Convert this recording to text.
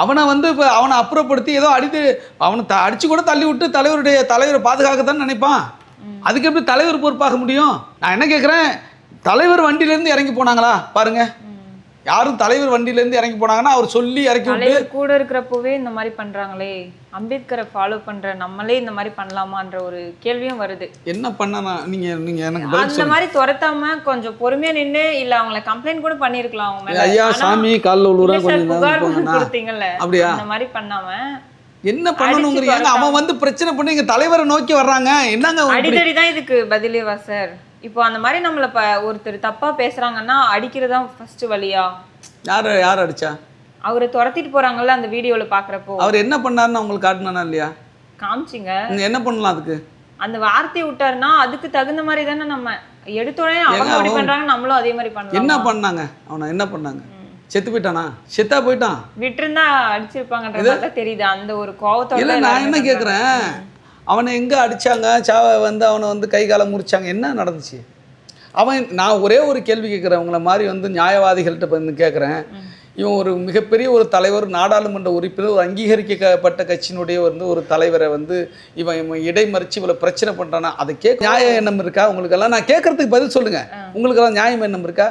அவனை வந்து இப்போ அவனை அப்புறப்படுத்தி ஏதோ அடித்து அவனை த அடித்து கூட தள்ளி விட்டு தலைவருடைய தலைவரை பாதுகாக்க தான் நினைப்பான். அதுக்கு எப்படி தலைவர் பொறுப்பாக முடியும்? நான் என்ன கேட்குறேன் தலைவர் வண்டியிலேருந்து இறங்கி போனாங்களா? பாருங்கள் யாரும் தலைவர் வண்டியிலேருந்து இறங்கி போனாங்கன்னா அவர் சொல்லி இறக்கி விட்டு கூட இருக்கிறப்பவே இந்த மாதிரி பண்றாங்களே. அம்பேத்கரை ஃபாலோ பண்ற நம்மளே இந்த மாதிரி பண்ணலாமான்ற ஒரு கேள்வியும் வருது. என்ன பண்ண நீங்கள் நீங்கள் எனக்கு அந்த மாதிரி துரத்தாம கொஞ்சம் பொறுமையா நின்னு இல்ல அவங்கள கம்ப்ளைண்ட் கூட பண்ணிருக்கலாம் அவங்க ஐயா சாமி காலில் சார், கொஞ்சம் கொடுத்தீங்கல்ல. அப்படியா? அந்த மாதிரி பண்ணாம என்ன பண்ணணுங்கிறீங்க அவன் வந்து பிரச்சனை பண்ணி இங்க தலைவரை நோக்கி வர்றாங்க. என்னங்க? அடிதடி தான் இதுக்கு பதிலேவா சார். இப்போ அந்த மாதிரி நம்மள ப ஒருத்தர் தப்பா பேசுறாங்கன்னா அடிக்கிறதா ஃபர்ஸ்ட் வழியா. யார் யார் அடிச்சா? அவரை துரத்திட்டு போறாங்கல்ல அந்த வீடியோல பாக்குறப்போ. அவர் என்ன பண்ணாருன்னு உங்களுக்கு காட்டினானா இல்லையா? காமிச்சிங்க. என்ன பண்ணலாம் அதுக்கு? அந்த வார்த்தையை விட்டாருன்னா அதுக்கு தகுந்த மாதிரி தானே நம்ம எடுத்தோடனே அவங்க அப்படி பண்றாங்க நம்மளும் அதே மாதிரி என்ன பண்ணலாம். பண்ணாங்க? அவனை என்ன பண்ணாங்க? செத்து போயிட்டானா? செத்தா போயிட்டான். விட்டுருந்தா அடிச்சிருப்பாங்கன்றது தெரியுது. அந்த ஒரு கோவத்தோட இல்ல நான் என்ன. கேக்குறேன்? அவனை எங்க அடிச்சாங்க? சாவ வந்து அவனை வந்து கை காலை முறிச்சாங்க. என்ன நடந்துச்சு? அவன் நான் ஒரே ஒரு கேள்வி கேட்குறேன் உங்களை மாதிரி வந்து நியாயவாதிகள்கிட்ட வந்து கேட்குறேன் இவன் ஒரு மிகப்பெரிய ஒரு தலைவர் நாடாளுமன்ற உறுப்பினர் ஒரு அங்கீகரிக்கப்பட்ட கட்சியினுடைய வந்து ஒரு தலைவரை வந்து இவன் இவன் இடைமறிச்சு இவ்வளோ பிரச்சனை பண்ணுறானா அதை கேட்க நியாய எண்ணம் இருக்கா? உங்களுக்கெல்லாம் நான் கேட்கறதுக்கு பதில் சொல்லுங்க. உங்களுக்கெல்லாம் நியாயம் எண்ணம் இருக்கா?